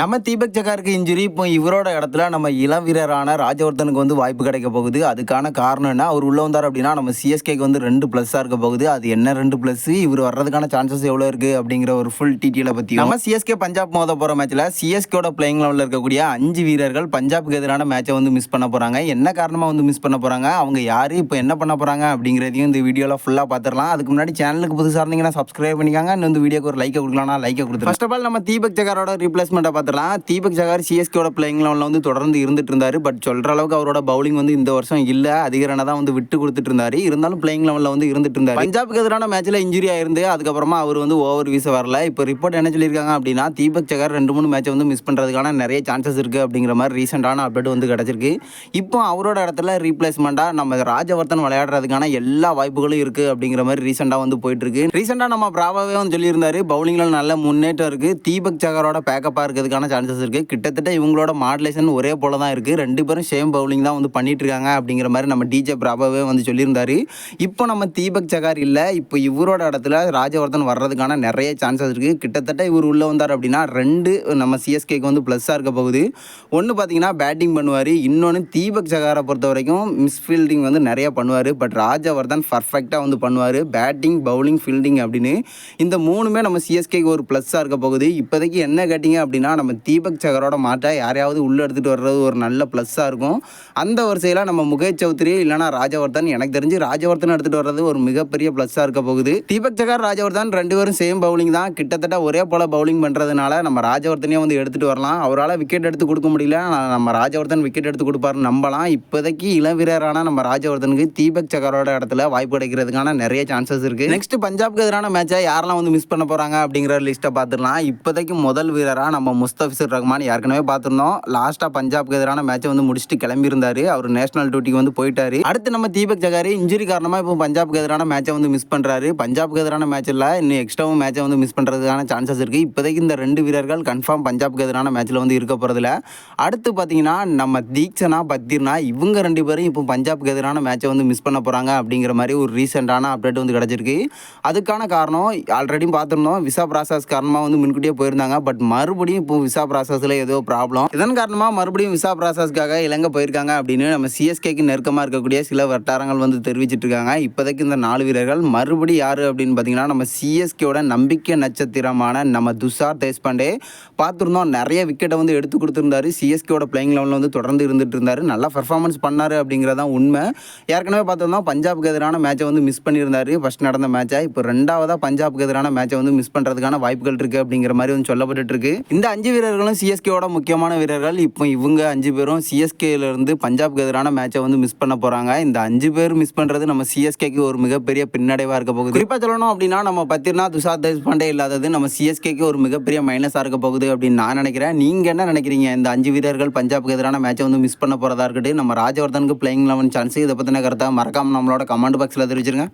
நம்ம தீபக் ஜகாருக்கு இன்ஜுரி இப்போ இவரோட இடத்துல நம்ம இளம் வீரரான ராஜவர்தனுக்கு வந்து வாய்ப்பு கிடைக்க போகுது. அதுக்கான காரணம் என்ன? அவர் உள்ளே வந்தார் அப்படின்னா நம்ம சிஎஸ்கேக்கு வந்து ரெண்டு ப்ளஸ்ஸாக இருக்க போகுது. அது என்ன ரெண்டு ப்ளஸ் இவர் வர்றதுக்கான சான்சஸ் எவ்வளோ இருக்குது அப்படிங்கிற ஒரு ஃபுல் டீட்டெயிலை பற்றி நம்ம சிஎஸ்கே பஞ்சாப் மோத போகிற மேட்ச்சில் சிஎஸ்கேட பிளேயிங் லெவலில் இருக்கக்கூடிய அஞ்சு வீரர்கள் பஞ்சாபுக்கு எதிரான மேட்சை வந்து மிஸ் பண்ண போகிறாங்க என்ன காரணமாக வந்து மிஸ் பண்ண போகிறாங்க அவங்க யார்? இப்போ என்ன பண்ண போகிறாங்க அப்படிங்கிறதையும் இந்த வீடியோவில் ஃபுல்லாக பார்த்துடலாம் அதுக்கு முன்னாடி சேனலுக்கு புதுசாக இருந்தீங்கன்னா சப்ஸ்கிரைப் பண்ணிக்காங்க. இன்னும் இந்த வீடியோக்கு ஒரு லைக்கை கொடுக்கலாம்னா லைக்கை கொடுத்து ஃபர்ஸ்ட் ஆஃப் ஆல் நம்ம தீபக் ஜகாரோட ரீப்ளேஸ்மெண்ட்டை பார்த்துடலாம் தீபக் ஜகார் சிஎஸ்கேட பிளேயிங் லெவலில் வந்து தொடர்ந்து இருந்துட்டு இருந்தார். பட் சொல்கிற அளவுக்கு அவரோட பவுலிங் வந்து இந்த வருஷம் இல்லை. அதிக ரனை தான் வந்து விட்டு கொடுத்துட்டு இருந்தார். இருந்தாலும் பிளேயிங் லெவலில் வந்து இருந்துட்டு இருந்தார். பஞ்சாபுக்கு எதிரான மேட்ச்சில் இன்ஜுரி ஆயிருந்து அதுக்கப்புறமா அவர் வந்து ஓவர் வீச வரல. இப்போ ரிப்போர்ட் என்ன சொல்லியிருக்காங்க அப்படின்னா தீபக் ஜகார் ரெண்டு மூணு மேட்சை வந்து மிஸ் பண்ணுறதுக்கான நிறைய சான்சஸ் இருக்குது அப்படிங்கிற மாதிரி ரீசெண்டான அப்டேட் வந்து கிடச்சிருக்கு. இப்போ அவரோட இடத்துல ரீப்ளேஸ்மெண்ட்டாக நம்ம ராஜவர்தன் விளையாடுறதுக்கான எல்லா வாய்ப்புகளும் இருக்குது அப்படிங்கிற மாதிரி ரீசெண்டாக வந்து போயிட்டுருக்கு ரீசெண்டாக நம்ம ப்ராபாவே வந்து சொல்லியிருந்தார். பவுலிங்கில் நல்ல முன்னேற்றம் இருக்குது தீபக் ஜகாரோட பேக்கப்பாக இருக்கிறதுக்கான சான்சஸ் இருக்குது கிட்டத்தட்ட இவங்களோட மாடலேஷன் ஒரே போல தான் இருக்குது ரெண்டு பேரும் சேம் பவுலிங் தான் வந்து பண்ணிட்டு இருக்காங்க அப்படிங்கிற மாதிரி நம்ம டிஜே பிரபாவே வந்து சொல்லியிருந்தாரு. இப்போ நம்ம தீபக் சகார் இல்லை இப்போ இவரோட இடத்துல ராஜவர்தன் வர்றதுக்கான நிறைய சான்சஸ் இருக்குது கிட்டத்தட்ட இவர் உள்ளே வந்தார் அப்படின்னா ரெண்டு நம்ம சிஎஸ்கேக்கு வந்து ப்ளஸ்ஸாக இருக்க போகுது. ஒன்று பார்த்தீங்கன்னா பேட்டிங் பண்ணுவார். இன்னொன்று தீபக் சகாரை பொறுத்த வரைக்கும் மிஸ்ஃபீல்டிங் வந்து நிறைய பண்ணுவார். பட் ராஜவர்தன் பர்ஃபெக்டாக வந்து பண்ணுவார். பேட்டிங் பவுலிங் ஃபீல்டிங் அப்படின்னு இந்த மூணுமே நம்ம சிஎஸ்கேக்கு ஒரு ப்ளஸ்ஸாக இருக்க போகுது. இப்போதைக்கு என்ன கேட்டிங்க அப்படின்னா நம்ம தீபக் சகரோட மாட்டால் யாரையாவது உள்ளே எடுத்துகிட்டு வர்றது ஒரு நல்ல ப்ளஸ்ஸாக இருக்கும். அந்த வரிசையில் நம்ம முகேஷ் சௌத்ரி இல்லைனா ராஜவர்தன் எனக்கு தெரிஞ்சு ராஜவர்தன் எடுத்துகிட்டு வர்றது ஒரு மிகப்பெரிய ப்ளஸ்ஸாக இருக்க போகுது. தீபக் சகர் ராஜவர்தன் ரெண்டு பேரும் சேம் பவுலிங் தான். கிட்டத்தட்ட ஒரே போல் பவுலிங் பண்ணுறதுனால நம்ம ராஜவர்தனே வந்து எடுத்துகிட்டு வரலாம். அவரால் விக்கெட் எடுத்து கொடுக்க முடியல. நம்ம ராஜவர்தன் விக்கெட் எடுத்து கொடுப்பாருன்னு நம்பலாம். இப்போதைக்கு இளம் வீரரான நம்ம ராஜவர்தனுக்கு தீபக் சகரோட இடத்துல வாய்ப்பு கிடைக்கிறதுக்கான நிறைய சான்சஸ் இருக்குது நெக்ஸ்ட் பஞ்சாப்க்கு எதிரான மேட்சை யாரெல்லாம் வந்து மிஸ் பண்ண போகிறாங்க அப்படிங்கிற லிஸ்ட்டை பார்த்துடலாம். இப்போதைக்கு முதல் வீரராக நம்ம முஸ்தபிசுர் ரஹ்மான் ஏற்கனவே பார்த்துருந்தோம். லாஸ்ட்டாக பஞ்சாப்க்கு எதிரான மேட்சை வந்து முடிச்சுட்டு கிளம்பியிருந்தார். அவர் நேஷனல் டியூட்டிக்கு வந்து போயிட்டார். அடுத்து நம்ம தீபக் ஜகாரி இன்ஜுரி காரணமாக இப்போ பஞ்சாப்க்கு எதிரான மேட்சை வந்து மிஸ் பண்ணுறாரு பஞ்சாப்க்கு எதிரான மேட்ச்சில் இன்னும் எக்ஸ்ட்ராவும் மேட்சை வந்து மிஸ் பண்ணுறதுக்கான சான்சஸ் இருக்குது இப்போதைக்கு இந்த ரெண்டு வீரர்கள் கன்ஃபார்ம் பஞ்சாப்க்கு எதிரான மேட்ச்சில் வந்து இருக்க போகிறதுல அடுத்து பார்த்தீங்கன்னா நம்ம தீக்ஷனா பத்திர்னா இவங்க ரெண்டு பேரும் இப்போ பஞ்சாப்க்கு எதிரான மேட்சை வந்து மிஸ் பண்ண போகிறாங்க அப்படிங்கிற மாதிரி ஒரு ரீசெண்டான அப்டேட் வந்து கிடச்சிருக்கு. அதுக்கான காரணம் ஆல்ரெடி பார்த்துருந்தோம் விசா ப்ராசஸ் காரணமாக வந்து முன்கூட்டியே போயிருந்தாங்க. பட் மறுபடியும் இப்போ விசா ப்ராசஸில் ஏதோ ப்ராப்ளம் இதன் காரணமாக மறுபடியும் விசா ப்ராசஸ்க்காக இலங்கை போயிருக்காங்க அப்படின்னு நம்ம சிஎஸ்கேக்கு நெருக்கமாக இருக்கக்கூடிய சில வட்டாரங்கள் வந்து தெரிவிச்சிட்டு இருக்காங்க இப்போதைக்கு இந்த நாலு வீரர்கள் மறுபடி யார் அப்படின்னு பார்த்தீங்கன்னா நம்ம சிஎஸ்கேயோட நம்பிக்கை நட்சத்திரமான நம்ம துஷார் தேஷ்பாண்டே பார்த்துருந்தோம். நிறைய விக்கெட்டை வந்து எடுத்து கொடுத்துருந்தாரு. சிஎஸ்கேயோட பிளேயிங் லெவலில் வந்து தொடர்ந்து இருந்துட்டு இருந்தார். நல்லா பர்ஃபார்மன்ஸ் பண்ணார் அப்படிங்கிறதான் உண்மை. ஏற்கனவே பார்த்துருந்தோம் பஞ்சாபுக்கு எதிரான மேட்சை வந்து மிஸ் பண்ணியிருந்தாரு. ஃபர்ஸ்ட் நடந்த மேட்சை இப்போ ரெண்டாவதாக பஞ்சாபுக்கு எதிரான மேட்சை வந்து மிஸ் பண்ணுறதுக்கான வாய்ப்புகள் இருக்குது அப்படிங்கிற மாதிரி வந்து சொல்லப்பட்டு இருக்கு. இந்த அஞ்சு வீரர்களும் சிஎஸ்கேவோட முக்கியமான வீரர்கள். இப்போ இவங்க அஞ்சு பேரும் சிஎஸ்கேலேருந்து பஞ்சாப்க்கு எதிரான மேட்சை வந்து மிஸ் பண்ண போகிறாங்க இந்த அஞ்சு பேர் மிஸ் பண்ணுறது நம்ம சிஎஸ்கேக்கு ஒரு மிகப்பெரிய பின்னடைவாக இருக்க போகுது. குறிப்பாக சொல்லணும் அப்படின்னா நம்ம பத்திரனா துஷார் தேஷ்பாண்டே இல்லாதது நம்ம சிஎஸ்கேக்கு ஒரு மிகப்பெரிய மைனஸாக இருக்க போகுது அப்படின்னு நான் நினைக்கிறேன். நீங்கள் என்ன நினைக்கிறீங்க? இந்த அஞ்சு வீரர்கள் பஞ்சாப்க்கு எதிரான மேட்சை வந்து மிஸ் பண்ண போகிறதா இருக்கட்டும். நம்ம ராஜவர்தனுக்கு பிளேயிங் லெவன் சான்ஸ் இதை பற்றின கருத்தை மறக்காமல் நம்மளோட கமெண்ட் பாக்ஸில் தெரிவிச்சிருங்க.